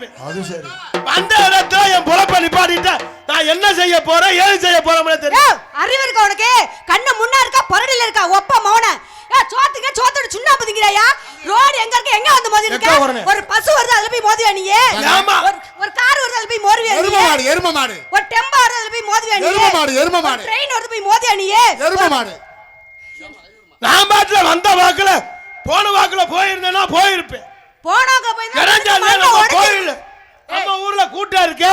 போயிருப்பேன் அது சரி. வந்த இடத்துல என் பொழப்ப நிப்பாட்டிட்ட நான் என்ன செய்ய போறேன் ஏது செய்ய போறேன் தெரியும் அறிவு இருக்கா உனக்கு? கண்ணு முன்னா இருக்கா பொரடில இருக்கா? ஒப்ப மௌன. ஏ சோத்துக்கு சோத்தோட சுண்ணா புதிங்கறாயா ரோடு எங்க இருக்கு? எங்க வந்து மோதி இருக்க? ஒரு பசு வருது அதுல போய் மோதுவியா நீ. ஒரு ஒரு கார் வருது அதுல போய் மோதுவியா நீ? எரும மாடு எரும மாடு. ஒரு டெம்போ வருது அதுல போய் மோதுவியா நீ? எரும மாடு எரும மாடு. ட்ரெயின் வருது போய் மோதுவியா நீ? எரும மாடு. நான் பாட்டுல வந்த வாக்குல போன வாக்குல போயிருந்தேன்னா போயிருப்பேன். போனாங்க போய் கோயில். நம்ம ஊர்ல கூட்டம் இருக்கு.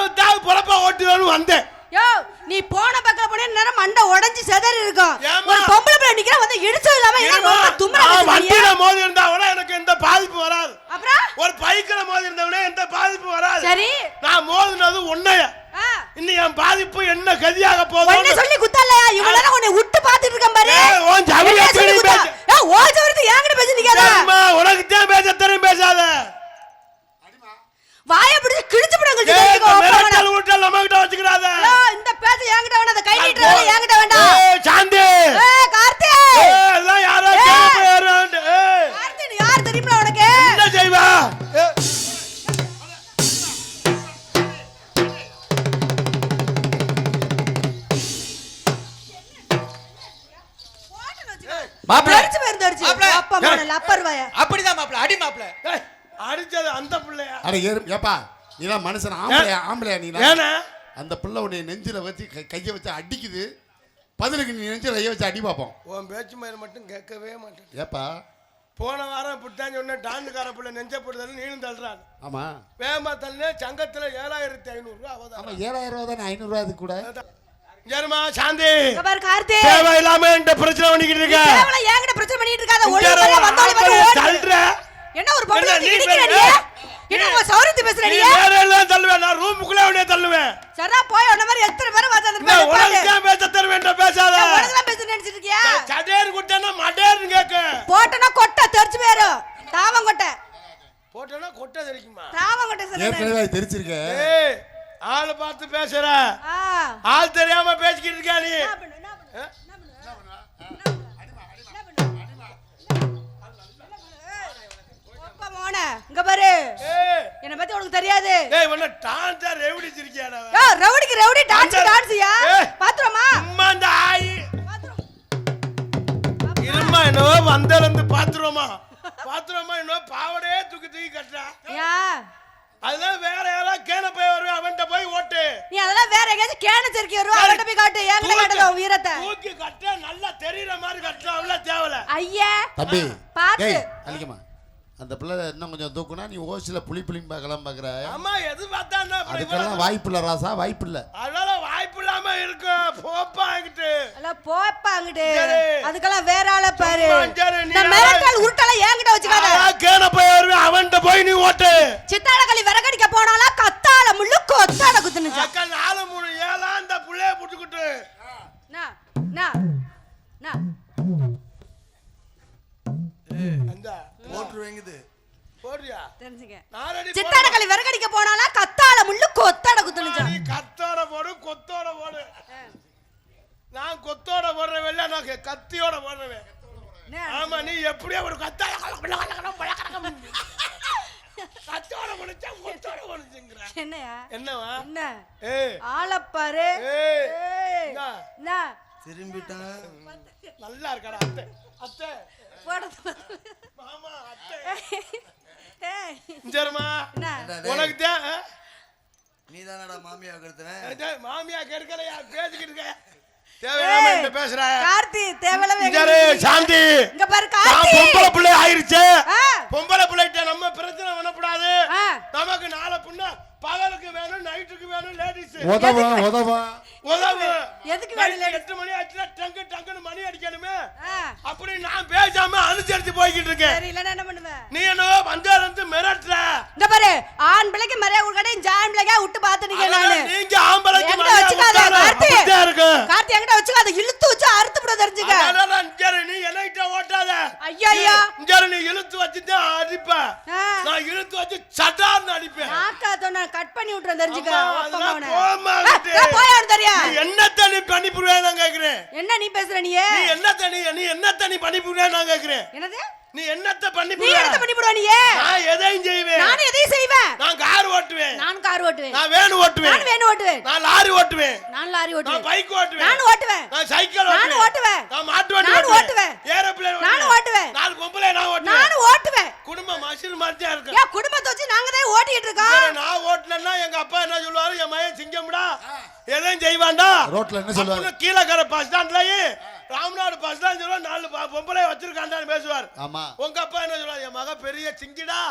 வித்தாவது பொழப்ப ஓட்டுவேன்னு வந்தேன். யோ நீ போன பக்கம் போனே நேரம் மண்டை உடைஞ்சு செதறி இருக்கும்? ஒரு பொம்பளை பிள்ளை நிக்கிற வந்து இடிச்சது இல்லாம என்ன பேசுறீங்க? வண்டியில மோதி இருந்தா கூட எனக்கு எந்த பாதிப்பு வராது. அப்புறம்? ஒரு பைக்கில மோதி இருந்தவனே எந்த பாதிப்பு வராது. சரி. நான் மோதினது உன்னைய. இன்னும் என் பாதிப்பு என்ன கதியாக போகுது சொல்லி குத்தலையா? இவ்வளவு உன்னை விட்டு பாத்துட்டு இருக்கேன் பாரு. என்ன எப்படி குத்தா? பேச- உன் ஜவுளித்து என்கிட்ட பேசி நிக்காத. பேசாத வாயை பிடிச்சு கிழிச்சு. மிரட்டல் ஊட்டல் நம்ம கிட்ட வச்சுக்கிறாத இந்த பேச்சு என்கிட்ட வேணாம், இந்த கை நீட்டுற வேலை என்கிட்ட வேண்டாம். சாந்தி கார்த்தி. மாப்பிள தெரிச்சு போயிருந்து. மாப்பிள. ஒப்ப மோன, லப்பர் வாய. அப்படிதான் மாப்பிள அடி மாப்பிள ஏய், அடிச்சது அந்த பிள்ளையா? அட ஏப்பா. நீலாம் மனுஷன் ஆம்பளையா ஆம்பளையா நீ ஏன்னா? அந்த பிள்ளை உன்னை நெஞ்சில வச்சு கையை வச்சு அடிக்குது. பதிலுக்கு நீ நெஞ்சில கையை வச்சு அடி பார்ப்போம் உன் பேச்சு மயிர் மட்டும் கேட்கவே மாட்டேன். ஏப்பா. போன வாரம் இப்படித்தான் சொன்னேன். டாண்டுக்கார பிள்ளை நெஞ்ச போடுதல் நீனும் தள்ளுறான். ஆமா. வேகமா தள்ளு சங்கத்துல ஏழாயிரத்தி ஐநூறு ரூபா ஆமா அவதான் ஏழாயிரம் ரூபா தானே ஐநூறு ரூபா அது கூட. சரிம்மா சாந்தி பாரு, கார்த்தி. தேவையில்லாம என்கிட்ட பிரச்சனை பண்ணிக்கிட்டு இருக்க கேவலம் என்கிட்ட பிரச்சனை பண்ணிட்டு இருக்காத. ஒழுங்கா ஆம்பளைய ஓடு. தள்ளுற. என்ன ஒரு பொம்பளை வந்து நீ? பேசு? என்ன உன் சௌரியத்தை பேசுற நீ? வேற எல்லாம் தள்ளுவேன் நான் ரூமுக்குள்ளே உடனே தள்ளுவேன் சரிடா, போய் உன்ன மாதிரி எத்தனை பேரை பார்த்து அந்த மாதிரி. உனக்கு தான் பேச தருவேன் பேசாத நான் உனக்குதான் பேசுறேன்னு நினைச்சிட்டு இருக்கியா? சடேர் குட்டனா மடேர்னு கேட்க போட்டனா கொட்டை தெரிச்சு போயிரும். தாவங்கொட்டை. போட்டோன்னா கொட்டை தெரிக்குமா தாவங்கொட்டை. ஏற்கனவே அது தெரிச்சிருக்க ஏய் ஆளை பார்த்து பேசுற. ஆ. ஆள் தெரியாம பேசிக்கிட்டு இருக்கா நீ? என்ன பண்ணு, என்ன பண்ணு, ஆ? என்ன பண்ணு, என்ன பண்ணு, என்ன பண்ணு? ஒப்ப மோனே, இங்க பாரு. ஏய் என்னை பத்தி உனக்கு தெரியாது. ஏய் உன்ன டான்ஸா ரெவடி சிரிக்கியாடா யோ, ரவுடிக்கு ரவுடி டான்ஸ் அந்த- டான்ஸ்யா? ஏய். பாத்துறோமா? சும்மா இந்த ஆயி. இருமா என்னவோ வந்தல இருந்து பாத்துருவோமா பாத்துருவோமா என்னவோ பாவடையே தூக்கி தூக்கி கட்டுறா. அதெல்லாம் வேற யாராவது கேன போய் வருவேன் அவன்கிட்ட போய் ஓட்டு. நீ அதெல்லாம் வேற எங்கேயாச்சும் கேன செருக்கி வருவா அவன்கிட்ட போய் காட்டு என்கிட்ட காட்டுல உன் வீரத்தை தூக்கி கட்ட நல்லா தெரியற மாதிரி கட்டுறா அவ்வளவு தேவல. ஐயா. தம்பி பாத்து. அழிக்கமா அந்த பிள்ளை இன்னும் கொஞ்சம் தூக்குனா நீ ஓசில புளி புளியும் பார்க்கலாம் பாக்குற அம்மா எது பார்த்தா அதுக்கெல்லாம்? வாய்ப்பு இல்ல ராசா வாய்ப்பு இல்ல அதனால வாய்ப்பு இல்லாம இருக்கும் போப்பா என்கிட்ட. எல்லாம் போப்பா அங்கிட்டு சரி. அதுக்கெல்லாம் வேற ஆள பாரு. இந்த மிரட்டல் உருட்டெல்லாம் என்கிட்ட வச்சுக்காத. கேன போய் வருவேன் அவன்கிட்ட போய் நீ ஓட்டு. சித்தாட களி விறகடிக்க போனாலாம் கத்தால முள்ளு கொத்தாட குத்துனுச்சா. அக்கா நாலு மூணு ஏழா அந்த புள்ளைய பிரச்சனை பண்ணக்கூடாது. ஆ. நமக்கு நாளை புண்ணா பகலுக்கு வேணும் நைட்டுக்கு வேணும் லேடிஸ் உதவா உதவா. உதவு. எதுக்கு ladies? எட்டு மணி ஆச்சுன்னா டங்கு டங்குன்னு மணி அடிக்கணுமே. அப்படி நான் பேசாம அனுசரிச்சு போய்கிட்டு இருக்கேன். சரி இல்லைன்னா என்ன பண்ணுவ? நீ என்னவோ இருந்து மிரட்டுற. இந்த பாரு ஆண் பிள்ளைக்கு மரியாதை இந்த ஆண் பிள்ளைக்கா விட்டு நிக்க நானு. நீங்க ஆம்பளைக்கு மரியாதை வச்சுக்காத, கார்த்தி. கார்த்தி என்கிட்ட வச்சுக்காத இழுத்து வச்சு அறுத்து விட தெரிஞ்சுக்க. அதனால நீ என்கிட்ட ஓட்டாத. ஐயா, ஐயா. நீ இழுத்து அடிப்ப. ஆ. நான் இழுத்து வச்சு சட்டார்னு அடிப்பேன். நாக்கா தொண்ண கட் பண்ணி விட்டுறேன் தெரிஞ்சுக்க. நான் தெரியா? என்னத்த நீ பண்ணி புரியா நான் கேக்குறேன்? என்ன நீ பேசுற நீ? நீ என்னத்த நீ நீ என்னத்த நீ பண்ணி புரியா நான் கேக்குறேன்? என்னது? நீ என்னத்த பண்ணி நீ போடுவ? பண்ணி போடுவா நீ? நான் எதையும் செய்வேன். நானும் எதையும் செய்வேன். நான் கார் ஓட்டுவேன். நான் கார் ஓட்டுவேன். நான் வேன் ஓட்டுவேன். நான் வேணும் ஓட்டுவேன். நான் லாரி ஓட்டுவேன். நான் லாரி நான் ஓட்டுவேன் பைக் ஓட்டுவேன். நானும் ஓட்டுவேன். நான் சைக்கிள் ஓட்டுவேன். நான் மாட்டு வண்டி நானும் ஓட்டுவேன் ஓட்டுவேன். ஏரோப்ளேன் நானும் ஓட்டுவேன். நாலு பொம்பளை நான் ஓட்டுவேன் நானும் ஓட்டுவேன் குடும்பம் மசில் மாதிரி தான் இருக்கு ஏன் குடும்பத்தை வச்சு நாங்க தான் ஓட்டிட்டு இருக்கோம் சரி, நான் ஓட்டுனேன்னா எங்க அப்பா என்ன சொல்லுவாரு என் மகன் சிங்கம்டா எதையும் ரோட்ல என்ன சொல்லுவாரு? கீழக்கரை பஸ் ஸ்டாண்ட்லயே ராமநாடு பஸ் ஸ்டாண்ட் சொல்லுவா நாலு பொம்பளை வச்சிருக்காண்டான்னு பேசுவார். ஆமா. உங்க அப்பா என்ன சொல்லுவாரு? என் மகன் பெரிய சிங்கிடா.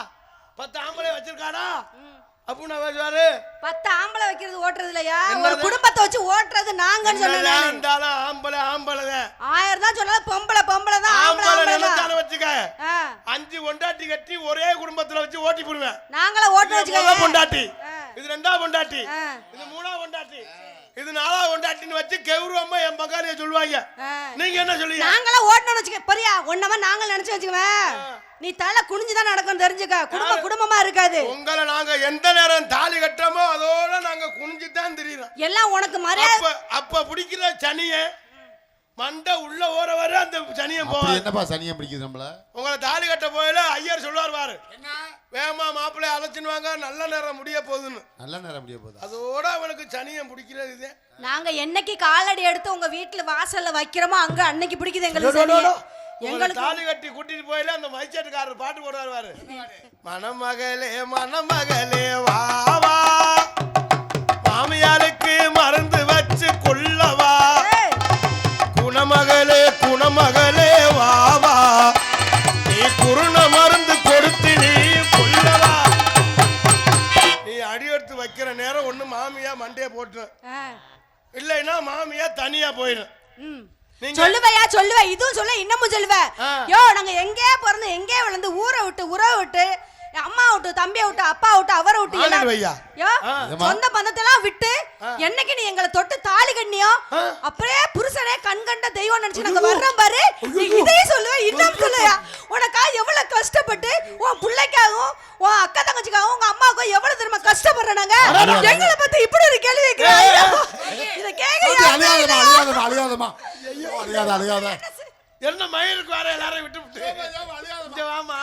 பத்து ஆம்பளை வச்சிருக்காடா அப்படின்னு பேசுவாரு. பத்து ஆம்பளை வைக்கிறது ஓட்டுறது இல்லையா? ஒரு? குடும்பத்தை வச்சு ஓட்டுறது நாங்கன்னு சொன்னேன் ஆம்பளை ஆம்பளைங்க. ஆயிரம் தான் சொன்னாலும் பொம்பளை பொம்பளை தான் ஆம்பளை ஆம்பளை ஆம்பளை நினைச்சாலும் வச்சுக்க. அஞ்சு ஒண்டாட்டி கட்டி ஒரே குடும்பத்துல வச்சு ஓட்டி போடுவேன். நாங்களும் ஓட்டு வச்சுக்கோங்க பொண்டாட்டி. இது ரெண்டா பொண்டாட்டி. இது மூணா பொண்டாட்டி. இது நாலா பொண்டாட்டின்னு வச்சு கௌரவமா என் பங்காளிய சொல்லுவாங்க. நீங்க என்ன சொல்லுவீங்க நாங்களாம் ஓட்டணும்னு வச்சுக்க பொரியா ஒன்னமா நாங்கள் நினைச்சு வச்சுக்குவேன் நீ தலை குனிஞ்சு தான் நடக்கும் தெரிஞ்சுக்க. குடும்பம் குடும்பமா இருக்காது. உங்களை நாங்க எந்த நேரம் தாலி கட்டுறோமோ அதோட நாங்க குனிஞ்சு தான் தெரியுறோம். எல்லாம் உனக்கு மரியாதை அப்ப அப்ப பிடிக்கிற சனிய மண்டை உள்ள ஓர வர அந்த சனியம் போவாது என்னப்பா சனியம் பிடிக்குது நம்மள? உங்களை தாலி கட்ட போயில ஐயர் சொல்லுவார் பாரு. வேமா மாப்பிள்ளைய அழைச்சினுவாங்க நல்ல நேரம் முடிய போகுதுன்னு. நல்ல நேரம் முடிய போதா அதோட அவனுக்கு சனியம் பிடிக்கிறது இது. நாங்க என்னைக்கு காலடி எடுத்து உங்க வீட்டுல வாசல்ல வைக்கிறோமோ அங்க அன்னைக்கு பிடிக்குது எங்களுக்கு சனியை. எங்களுக்கு தாலி கட்டி கூட்டிட்டு போயில அந்த மைச்சேட்டுக்காரர் பாட்டு போடுவார் பாரு. மணமகளே மணமகளே வா வா. மண்டைய போட்டு ஆ, இல்லைன்னா மாமியா தனியா போயிடும் சொல்லுவையா சொல்லுவ. இதுவும் சொல்ல இன்னமும் சொல்லுவ. யோ நாங்க எங்கேயே பிறந்து எங்கேயே வளர்ந்து ஊரை விட்டு உறவை விட்டு அம்மா விட்டு தம்பியை விட்டு அப்பா விட்டு அவரை விட்டு. சொந்த பந்தத்தெல்லாம் விட்டு என்னைக்கு நீ எங்களை தொட்டு தாலி கண்ணியோ. அப்படியே புருஷனே கண் கண்ட தெய்வம் நினைச்சு நாங்க வர்றோம் பாரு. நீ இதையும் சொல்லுவ இன்னும் சொல்லுயா உனக்கா எவ்வளவு கஷ்டப்பட்டு உன் பிள்ளைக்காகவும் உன் அக்கா தங்கச்சிக்காகவும் உங்க அம்மாவுக்கும் எவ்வளவு தெரியுமா கஷ்டப்படுறோம் நாங்க? எங்களை பத்தி இப்படி ஒரு கேள்வி இதை கேட்க அழுகாதமா அழுகாதமா அழுகாத அழுகாத என்ன மயிலுக்கு வர எல்லாரையும் விட்டு விட்டு. வாமா.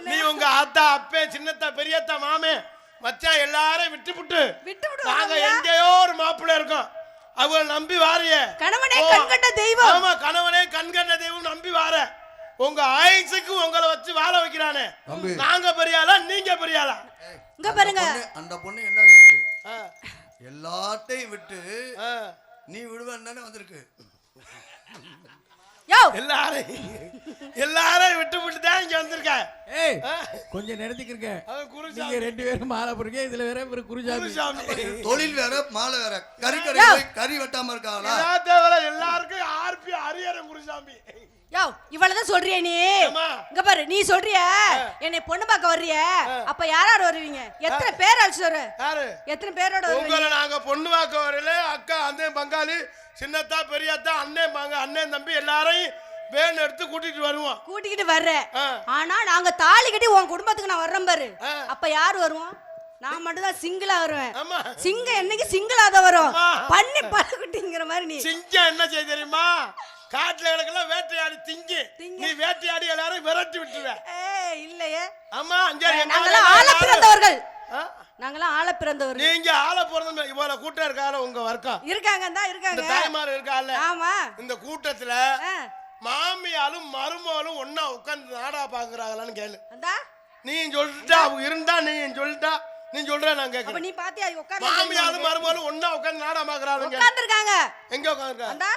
நீ உங்க அத்தா அப்பே சின்னத்தா பெரியத்தா மாமே மச்சான் எல்லாரையும் விட்டு விட்டு. விட்டு நாங்க எங்கேயோ ஒரு மாப்பிள்ளை இருக்கோம். அவங்கள நம்பி வாரியே கணவனே. கண்கண்ட தெய்வம். ஆமா கணவனே கண்கண்ட தெய்வம் நம்பி வார. உங்க ஆயுசுக்கு உங்களை வச்சு வாழ வைக்கிறானே. நாங்க பெரியாளா நீங்க பெரியாளா? இங்க பாருங்க. பொண்ணு- அந்த பொண்ணு என்ன சொல்லுச்சு? எல்லாத்தையும் விட்டு. நீ விடுவேன்னு தானே வந்திருக்கு. யோ எல்லாரையும் விட்டு விட்டு தான் இங்க வந்திருக்க ஏய் ஆ, கொஞ்சம் நிறுத்திக்கிறங்க அவன் நீங்க குருசாமி ரெண்டு பேரும் மாலை இதுல வேற ஒரு குருசாமி. தொழில் வேற மாலை வேற. கறி. போய் கறி வெட்டாம இருக்காங்களா? எல்லாத்தவிர எல்லாருக்கும் ஆர்பி ஹரிஹரன் குருசாமி. யோ இவ்வளவுதான் சொல்றிய நீ? இங்க பாரு நீ சொல்றிய? என்னை பொண்ணு பார்க்க வர்றிய? அப்ப யார் யார் வருவீங்க? எத்தனை பேர் அழைச்சு வர யாரு? எத்தனை பேரோட உங்களை நாங்க பொண்ணு வாக்க வரல அக்கா அண்ணன் பங்காளி சின்னத்தா பெரியத்தா அண்ணன் பங்க அண்ணன் தம்பி எல்லாரையும் வேன் எடுத்து கூட்டிட்டு வருவோம். கூட்டிக்கிட்டு வர்ற. ஆ. ஆனா நாங்க தாலி கட்டி உன் குடும்பத்துக்கு நான் வர்றேன் பாரு. அப்ப யார் வருவோம் நான் மட்டும் தான் சிங்கிளா வருவேன். ஆமா. சிங்கம் என்னைக்கு சிங்கிளா தான் வரும். பண்ணி பழகுட்டிங்கிற மாதிரி நீ. சிங்கம் என்ன செய்ய தெரியுமா? காட்டுல கிடக்கெல்லாம் வேட்டையாடி திங்கி. திங்கி. நீ வேட்டையாடி எல்லாரும் விரட்டி விட்டுருவ. ஏய் இல்லையே. ஆமா அங்க எங்க நாங்களாம் ஆளு பிறந்தவர்கள்? நாங்களாம் ஆள பிறந்தவர்கள் நீங்க ஆள போறது இவ்வளவு கூட்டம் இருக்கால உங்க வர்க்கம். இருக்காங்க தான் இருக்காங்க. தாய்மார் இருக்கால ஆமா. இந்த கூட்டத்துல. மாமியாலும் மருமகளும் ஒன்னா உட்கார்ந்து நாடா பாக்குறாங்களான்னு கேளு. நீ சொல்லிட்டா அவங்க இருந்தா நீ சொல்லிட்டா நீ சொல்ற நான் அப்ப கேட்கறேன் நீ பாத்தியா உட்கார்ந்து மாமியாலும் மருமகளும் ஒன்னா உட்கார்ந்து நாடா பாக்குறாங்க உட்கார்ந்து இருக்காங்க எங்க அந்தா.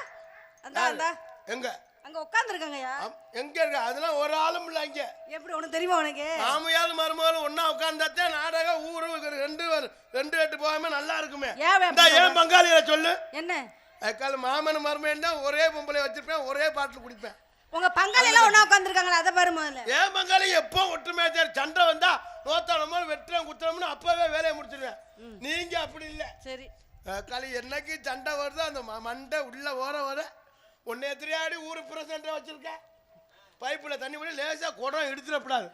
அந்தா. எங்க? அங்க உட்கார்ந்து இருக்காங்கயா அம், எங்க இருக்க? அதெல்லாம் ஒரு ஆளும் இல்ல இங்க எப்படி உனக்கு தெரியுமா உனக்கு? மாமியாலும் மருமகளும் ஒன்னா உட்கார்ந்தாத்தான் நாடகம் ஊரு ரெண்டு ரெண்டு எட்டு போகாம நல்லா இருக்குமே. ஏன் பங்காளியில சொல்லு. என்ன? அதுக்கால மாமன் மருமையன் தான் ஒரே பொம்பளை வச்சிருப்பேன் ஒரே பாட்டில் குடிப்பேன். உங்க பங்காளி எல்லாம் ஒண்ணா உட்கார்ந்துருக்காங்களா? அதை பாரு முதல்ல. ஏன் பங்காளி எப்போ ஒற்றுமையா சரி? சண்டை வந்தா நோத்தாளமோ வெட்டுறோம் குத்துறோம்னு அப்பவே வேலையை முடிச்சிருவேன். நீங்க அப்படி இல்லை. சரி. களி என்னைக்கு சண்டை வருதோ அந்த மண்டை உள்ள ஓர வர உன்னை எத்திரியாடி ஊரு பிரசண்ட வச்சிருக்க பைப்புல தண்ணி பண்ணி லேசா குடம் எடுத்துடக்கூடாது.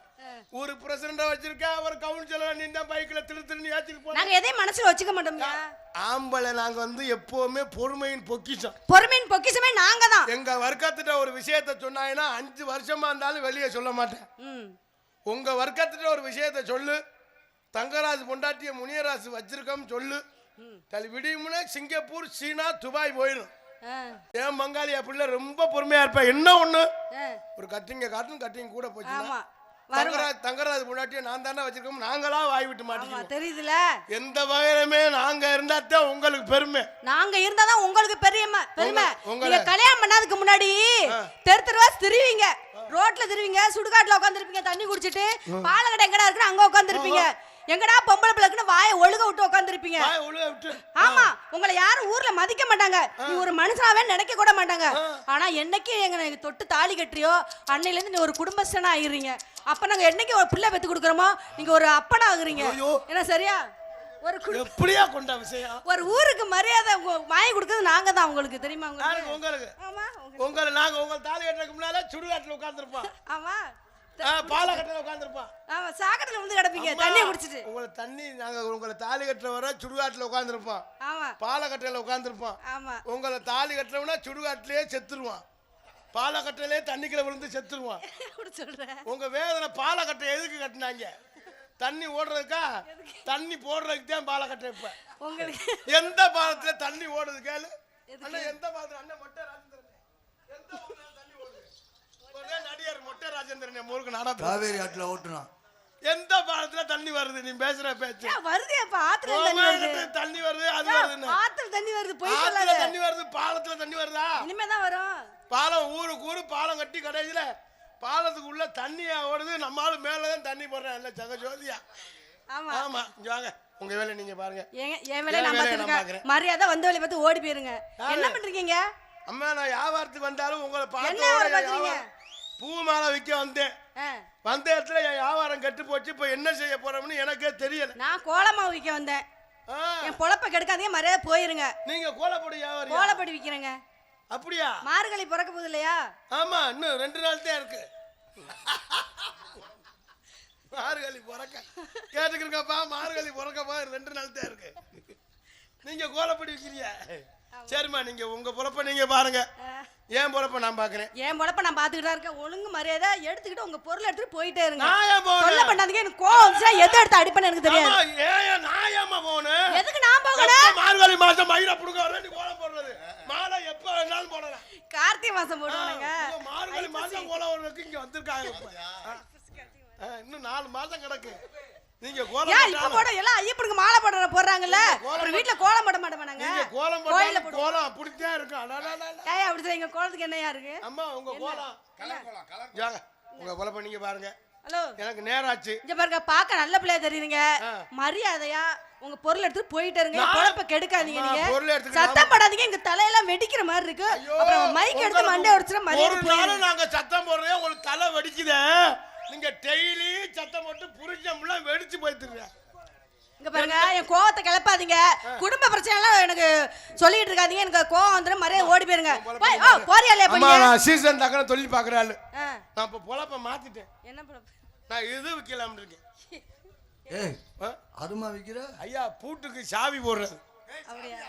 ஒரு பிரசிடண்டா வச்சிருக்கேன் அவர் கவுன்சிலர் நீ தான் பைக்கில் திரு திருன்னு ஏற்றிட்டு போன. நாங்க எதையும் மனசுல வச்சுக்க மாட்டோம்யா ஆம்பளை நாங்க வந்து எப்பவுமே பொறுமையின் பொக்கிஷம். பொறுமையின் பொக்கிஷமே நாங்க தான். எங்க வர்க்கத்திட்ட ஒரு விஷயத்த சொன்னாங்கன்னா அஞ்சு வருஷமா இருந்தாலும் வெளியே சொல்ல மாட்டேன். ம். உங்க வர்க்கத்திட்ட ஒரு விஷயத்த சொல்லு. தங்கராஜ் பொண்டாட்டிய முனியராசு வச்சிருக்கோம் சொல்லு. விடியுமுனே சிங்கப்பூர் சீனா துபாய் போயிடும் ஏன் பங்காளி அப்படில ரொம்ப பொறுமையா இருப்ப. என்ன ஒண்ணு? ஒரு கட்டிங்க காட்டும் கட்டிங்க கூட போச்சு தங்கராஜ் தங்கராஜ் பொண்டாட்டிய நான் தானே வச்சிருக்கோம் நாங்களா வாய் விட்டு மாட்டோம் தெரியுதுல? எந்த வகையிலுமே நாங்க இருந்தா தான் உங்களுக்கு பெருமை. நாங்க இருந்தாதான் உங்களுக்கு பெரியம்மா பெருமை. உங்களை- நீங்க கல்யாணம் பண்ணாதுக்கு முன்னாடி தெரு தெருவா திரிவீங்க. ரோட்ல திரிவீங்க சுடுகாட்டுல உட்காந்துருப்பீங்க தண்ணி குடிச்சிட்டு பாலக்கடை எங்கடா இருக்குன்னு அங்க உட்காந்துருப்பீங்க எங்கடா பொம்பளை பிள்ளைக்குன்னு வாயை ஒழுக விட்டு உட்காந்துருப்பீங்க ஆமா உங்களை யாரும் ஊர்ல மதிக்க மாட்டாங்க. நீ ஒரு மனுஷனாவே நினைக்க கூட மாட்டாங்க. ஆனா என்னைக்கு எங்க நீங்க தொட்டு தாலி கட்டுறியோ அன்னையில இருந்து நீ ஒரு குடும்பஸ்தனா ஆயிடுறீங்க. அப்ப நாங்க என்னைக்கு ஒரு பிள்ளை பெத்து கொடுக்குறோமோ நீங்க ஒரு அப்பனா ஆகுறீங்க. என்ன சரியா? ஒரு எப்படியா கொண்ட விஷயம் ஒரு ஊருக்கு மரியாதை வாங்கி கொடுக்கறது நாங்க தான் உங்களுக்கு தெரியுமா உங்களுக்கு? உங்களுக்கு. ஆமா உங்க- உங்களை நாங்க உங்க தாலி கட்டுறதுக்கு முன்னால சுடுகாட்டுல உட்காந்துருப்போம் ஆமா. பாலக்கட்டில உட்காந்துருப்போம் ஆமா சாக்கடையில வந்து கிடப்பீங்க. தண்ணி குடிச்சிட்டு. உங்களை தண்ணி நாங்க உங்களை தாலி கட்டுற வர சுடுகாட்டுல உட்காந்துருப்போம். ஆமா. உங்களை தாலி கட்டுறவனா சுடுகாட்டிலேயே செத்துருவான். பாலக்கட்டையிலே தண்ணிக்குள்ள விழுந்து செத்துருவான். உங்க வேதனை பாலக்கட்டை எதுக்கு கட்டினாங்க? தண்ணி ஓடுறதுக்கா? தண்ணி போடுறதுக்கு தான் பாலக்கட்டை இப்ப உங்களுக்கு. எந்த பாலத்துல தண்ணி ஓடுது கேளு. அண்ணா எந்த பாலத்துல? அண்ணன் மொட்டை ராஜேந்திரன் எந்த பாலத்துல தண்ணி ஓடுது ஒரே நடிகர் மொட்டை ராஜேந்திரன் முருகன் நடந்து காவேரி ஆற்றுல ஓட்டுனான் எந்த பாலத்துல தண்ணி வருது? நீ பேசுற பேச்சு. ஏன் வருது அப்ப ஆத்துல தண்ணி வருது. தண்ணி வருது அது ஆத்துல தண்ணி வருது போய் ஆத்துல தண்ணி வருது பாலத்துல தண்ணி வருதா? இனிமே தான் வரும். பாலம் ஊருக்கு ஊரு பாலம் கட்டி கடைசியில பாலத்துக்கு உள்ள தண்ணியா ஓடுது. நம்மளால மேலதான் தண்ணி போடுறேன் இல்ல ஜெகஜோதியா. ஆமா. ஆமா இங்க வாங்க. உங்க வேலை நீங்க பாருங்க. ஏங்க என் வேலையை நான். மரியாதை வந்த வேலையை பார்த்து ஓடி போயிருங்க. என்ன பண்றீங்க அம்மா நான் வியாபாரத்துக்கு வந்தாலும் உங்களை என்ன பார்த்த வியாபாரம் பூ மாலை விற்க வந்தேன். வந்த இடத்துல என் வியாபாரம் கெட்டு போச்சு. இப்போ என்ன செய்ய போறோம்னு எனக்கே தெரியல. நான் கோலமாவு விற்க வந்தேன். என் பொழப்ப கெடுக்காதீங்க மரியாதை போயிருங்க. நீங்க கோலப்பொடி வியாபாரி கோலப்படி விற்கிறேங்க அப்படியா? மார்கழி பிறக்க போகுது இல்லையா? ஆமா இன்னும் ரெண்டு நாள் தான் இருக்கு. மார்கழி பிறக்க. கேட்டுக்கிறங்கப்பா மார்கழி பிறக்கப்பா ரெண்டு நாள் தான் இருக்கு. நீங்க கோலப்படி விற்கிறீங்க சரிம்மா நீங்க உங்க பொழப்ப நீங்க பாருங்க. ஏன் பொழப்ப நான் பாக்குறேன்? என் பொழப்ப நான் பார்த்துக்கிட்டு தான் இருக்கேன். ஒழுங்கு மரியாதை எடுத்துக்கிட்டு உங்க பொருளை எடுத்துட்டு போயிட்டே இருங்க. நான் ஏன் போகணும் பண்ணாதீங்க. எனக்கு கோவம் வந்துச்சுன்னா எதை எடுத்து அடிப்பேன்னு எனக்கு தெரியாது. ஏன் நான் ஏமா போகணும்? எதுக்கு நான் போகணும்? மார்கழி மாசம் மயிரை புடுங்க வர நீ கோலம் போடுறது. மாலை எப்ப வேணாலும் போடலாம். கார்த்திகை மாசம் போடுவானுங்க. உங்க மார்கழி மாசம் கோலம் வர்றதுக்கு இங்க வந்திருக்காங்க. இன்னும் நாலு மாசம் கிடக்கு. நீங்க கோலம் ஏன் இப்ப போட எல்லாம் ஐயப்பனுக்கு மாலை போடுற போடுறாங்கல்ல? அப்புறம் வீட்டுல கோலம் போட மாட்டோமாங்க நீங்க? கோலம் போடுவோம். கோலம் அப்படித்தான் இருக்கும். அடடடட. அப்படி கோலத்துக்கு என்னையா இருக்கு? அம்மா உங்க கோலம். கலர் கோலம் கலர் ஜாங்க உங்க நீங்க பாருங்க. ஹலோ. எனக்கு நேரம் ஆச்சு இங்க பாருங்க பார்க்க நல்ல பிள்ளையா தெரியுதுங்க. மரியாதையா உங்க பொருள் எடுத்து போயிட்டே இருங்க. பொழப்ப கெடுக்காதீங்க நீங்க. சத்தம் படாதீங்க. எங்க தலையெல்லாம் வெடிக்கிற மாதிரி இருக்கு. அப்புறம் மைக் எடுத்து மண்டை உடைச்சுனா மரியாதை ஒரு நாங்க சத்தம் போடுறதே உங்களுக்கு தலை வெடிக்குதே. நீங்க டெய்லி சத்தம் போட்டு புரிஞ்சம்லாம் வெடிச்சு போயிட்டுருங்க. இங்க பாருங்க என் கோவத்தை கிளப்பாதீங்க. குடும்ப பிரச்சனை எல்லாம் எனக்கு சொல்லிட்டு இருக்காதீங்க. எனக்கு கோவம் வந்துடும் மரியாதை ஓடி போயிருங்க. போறியா இல்லையா சீசன் தக்கன ஆளு. ஆ, நான் இப்போ பொழப்ப மாத்திட்டேன். என்ன பொழப்பு? நான் இது விற்கலாம்னு இருக்கேன். ஏய் ஆ? அதுமா விக்கிற? ஐயா பூட்டுக்கு சாவி போடுறது. அப்படியா?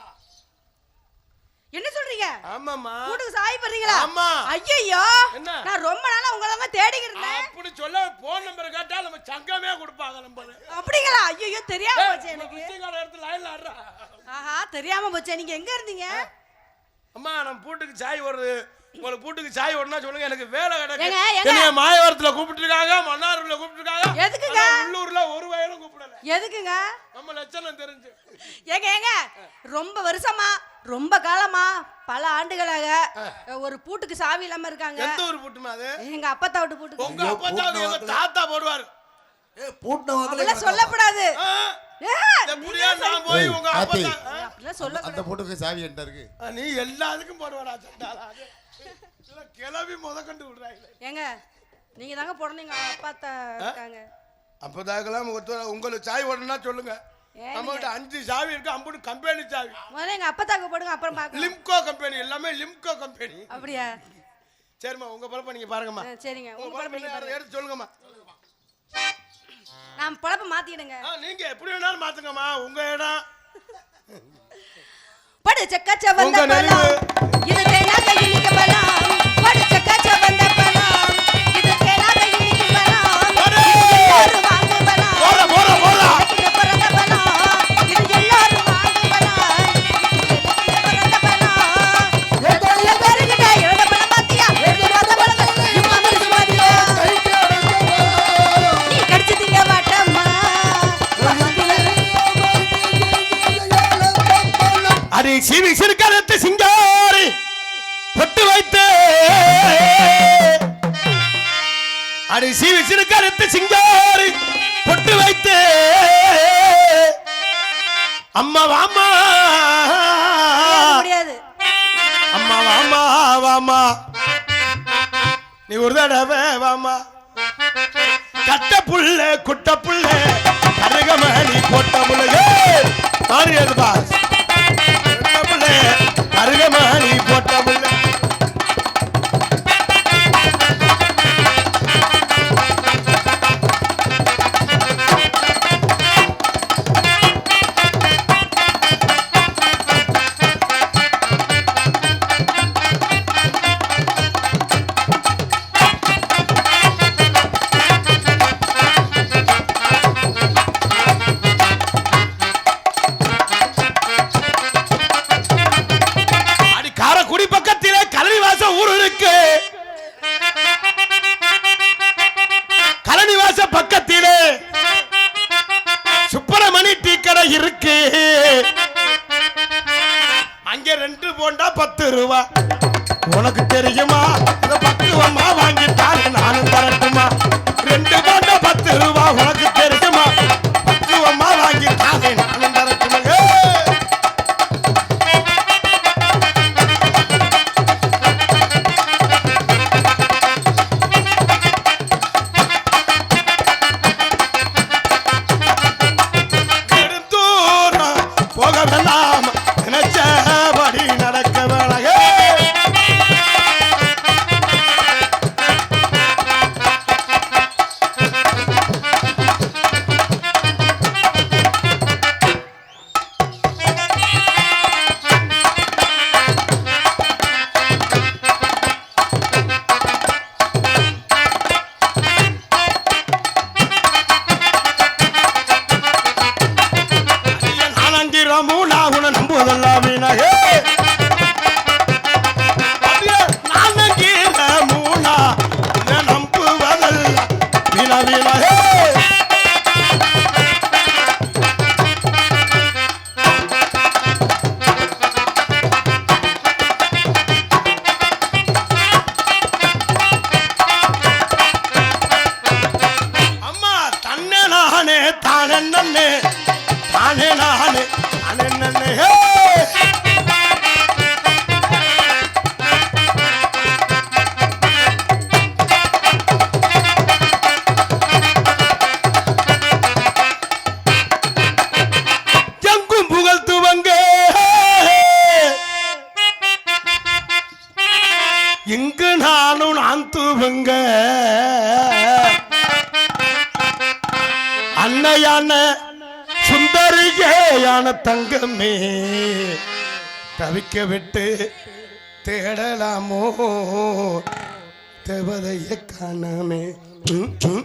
என்ன சொல்றீங்க? ஆமாம்மா. கூட்டுக்கு சாய் பண்றீங்களா ஆமா. ஐயோ என்ன? நான் ரொம்ப நாளா உங்களை தான் தேடிக்கிட்டு இருந்தேன். அப்படி சொல்ல போன் நம்பர் கேட்டா நம்ம சங்கமே கொடுப்பாங்க நம்ம அப்படிங்களா? ஐயோ தெரியாம போச்சு எனக்கு. எடுத்து லைன்ல ஆடுறா. ஆஹா தெரியாம போச்சு. நீங்க எங்க இருந்தீங்க? அம்மா நம்ம பூட்டுக்கு சாய் வருது உங்களுக்கு பூட்டுக்கு சாய் ஓடனா சொல்லுங்க எனக்கு வேலை கிடக்கு. ஏங்க, ஏங்க? என்னைய மாயவரத்துல கூப்பிட்டுருக்காங்க மன்னார்ல கூப்பிட்டுருக்காங்க. எதுக்குங்க? ஆனா உள்ளூர்ல ஒரு வயலும் கூப்பிடல. எதுக்குங்க? நம்ம லட்சணம் தெரிஞ்சு. ஏங்க ஏங்க. ரொம்ப வருஷமா ரொம்ப காலமா பல ஆண்டுகளாக ஒரு பூட்டுக்கு சாவி இல்லாம இருக்காங்க. எந்த ஊர் பூட்டுமா அது? எங்க அப்பத்தா விட்டு பூட்டுக்கு. உங்க ஐயோ, அப்பா தான் எங்க தாத்தா போடுவாரு. ஏய் பூட்டின சொல்லக்கூடாது ஆ? ஏ, எப்படியா நான் போய் ஏய், உங்க அப்பா ஆத்தி. தான் ஆ? அப்படிலாம் சொல்ல அந்த போட்டுக்கு சாவி என்கிட்ட இருக்கு. நீ எல்லாத்துக்கும் போடுவாடா. இல்ல, கிளவி முத கண்டு விடுறாங்க ஏங்க நீங்க தாங்க போடணும் அப்பா இருக்காங்க. ஐம்பதாயிரம் உங்களுக்கு சாய் உடனே சொல்லுங்க. நம்மகிட்ட அஞ்சு சாவி இருக்கு அம்புடு கம்பெனி சாவி. முதல்ல எங்க அப்பா தாக்கு போடுங்க அப்புறம் பாக்க லிம்கோ கம்பெனி எல்லாமே லிம்கோ கம்பெனி அப்படியா? சரிம்மா உங்க பொழப்ப நீங்க பாருங்கம்மா. சரிங்க. உங்க பொழப்ப நீங்க எடுத்து சொல்லுங்கம்மா. நான் பொழப்ப மாத்திடுங்க. நீங்க எப்படி வேணாலும் மாத்துங்கம்மா உங்க இடம். படு செக்கச்ச வந்த குட்டப்புள்ள கனகமணி போட்டமுள்ள ஆறு ஏதுபா உனக்கு தெரியுமா? இதை பத்து ரூபா வாங்கி தானே நானும் தரட்டுமா ரெண்டு பத்து ரூபா உனக்கு முதல்லா வினகே ಇಂಕ ನಾನು ನಾಂತು ಬಂಗ அன்னையான சுந்தரிகேயான தங்கமே தவிக்க விட்டு தேடலாமோ? தேவதைய காணமே. Mm-hmm.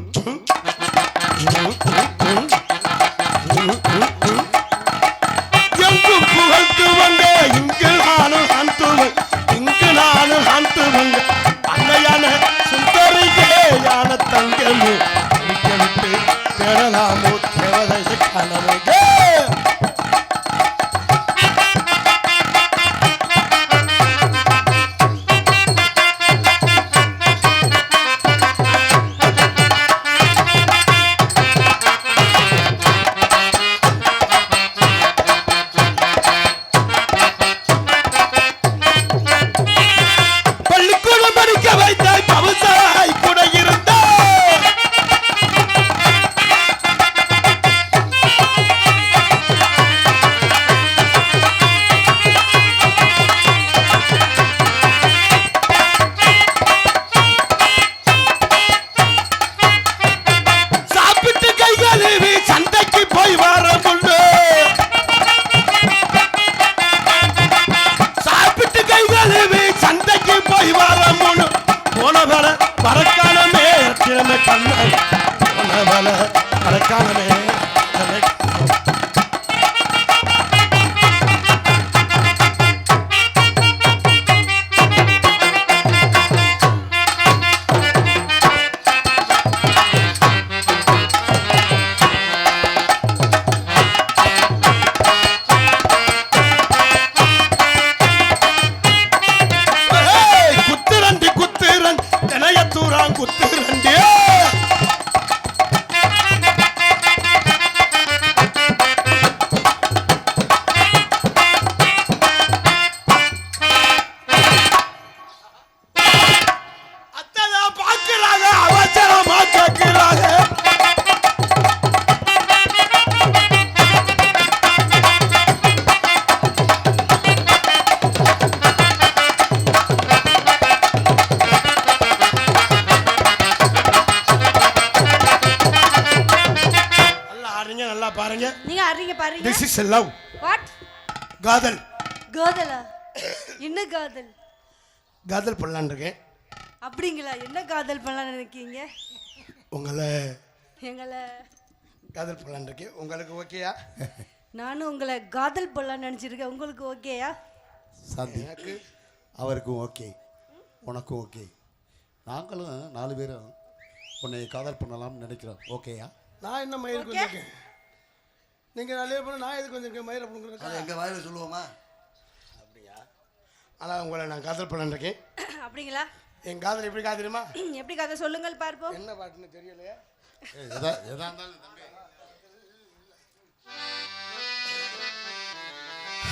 இஸ் லவ் வாட் காதல். காதலா? என்ன காதல்? காதல் பண்ணலான்னு இருக்கேன். அப்படிங்களா? என்ன காதல் பண்ணலாம் நினைக்கீங்க உங்களை எங்களை. காதல் பண்ணலான்னு இருக்கேன். உங்களுக்கு ஓகேயா நானும் உங்களை காதல் பண்ணலாம்னு நினச்சிருக்கேன். உங்களுக்கு ஓகேயா சாந்தி. அவருக்கும் ஓகே உனக்கும் ஓகே நாங்களும் நாலு பேரும் உன்னை காதல் பண்ணலாம்னு நினைக்கிறோம். ஓகேயா நான் என்ன மயிருக்கு வந்திருக்கேன்? நீங்கள் நிறைய பேர் நான் எதுக்கு வந்திருக்கேன் மயிரை அதை உங்களுக்கு எங்க வாயில சொல்லுவோமா? ஆனால் உங்களை நான் காதல் பண்ணலான்னு இருக்கேன். அப்படிங்களா? என் காதல் எப்படி காதலுமா எப்படி கதை சொல்லுங்கள் பார்ப்போம். என்ன பாட்டுன்னு தெரியலையா. எதா எதா இருந்தாலும் தம்பி.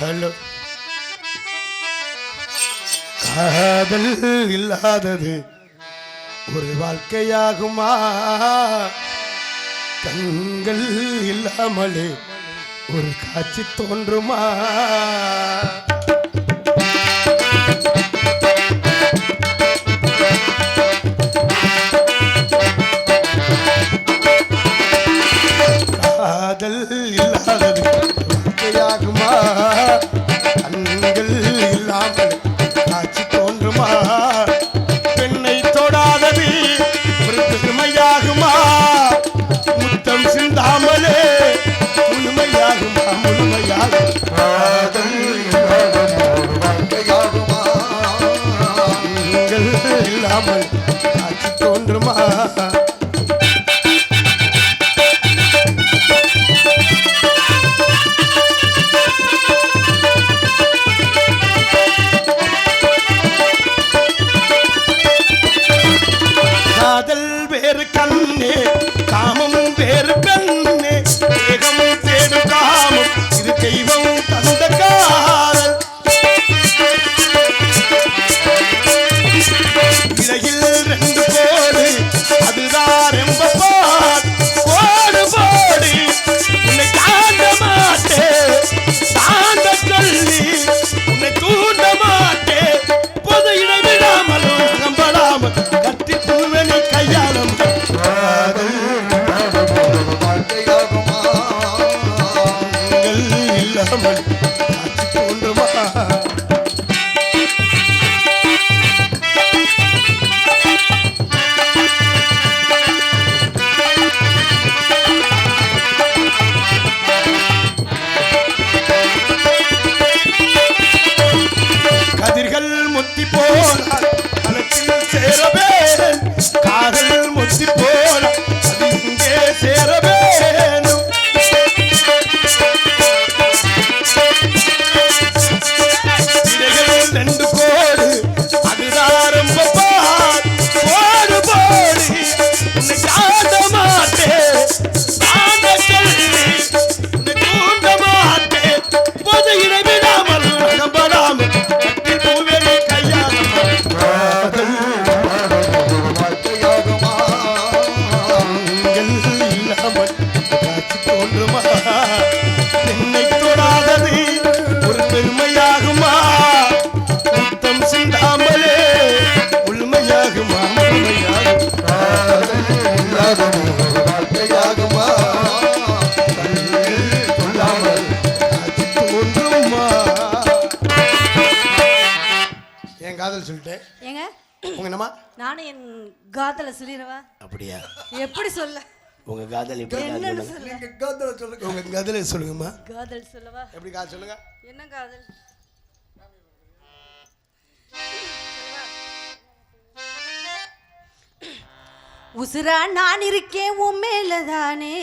ஹலோ. காதல் இல்லாதது ஒரு வாழ்க்கையாகுமா? கண்கள் இல்லாமலே ஒரு காட்சி தோன்றுமா? காதல் என்னமா நானும் என் காதலை சொல்லிடவா அப்படியா? எப்படி சொல்ல? உங்க காதல் எப்படி என்னன்னு சொல்ல நீங்க காதல சொல்லுங்க. உங்க காதலை சொல்லுங்கம்மா. காதல் சொல்லவா? எப்படி காதல் சொல்லுங்க? என்ன காதல்? உசுரா நான் இருக்கேன் உன் மேலதானே.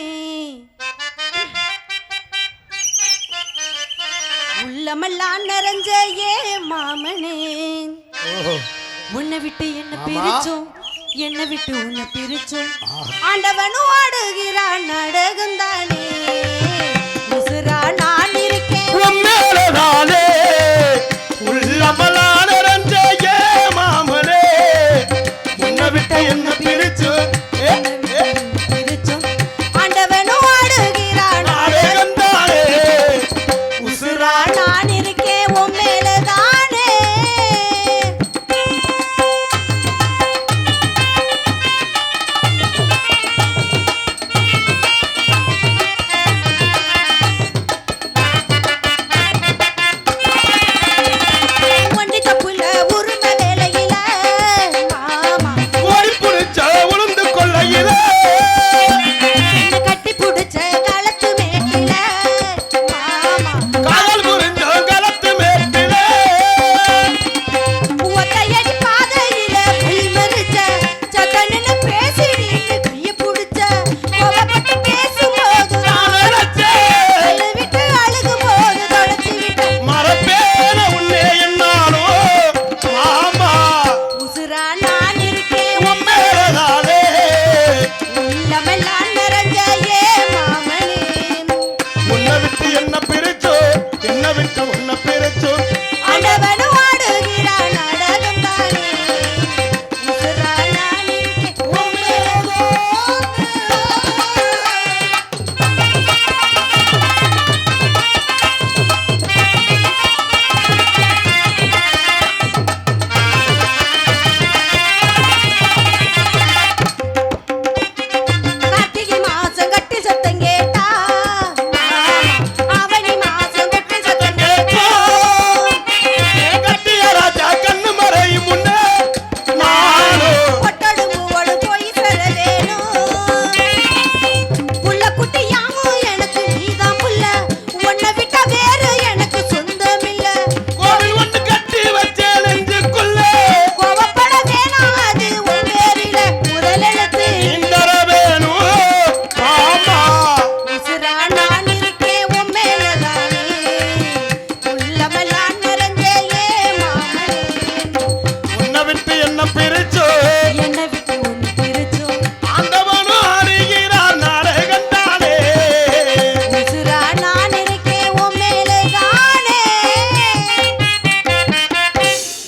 உள்ளமெல்லாம் நிறைஞ்ச ஏ மாமனே. ஓஹோ. உன்னை விட்டு என்ன. பிரிச்சோம்? என்னை விட்டு உன்னை பிரிச்சோம்? ஆண்டவனும் ஆடுகிறான்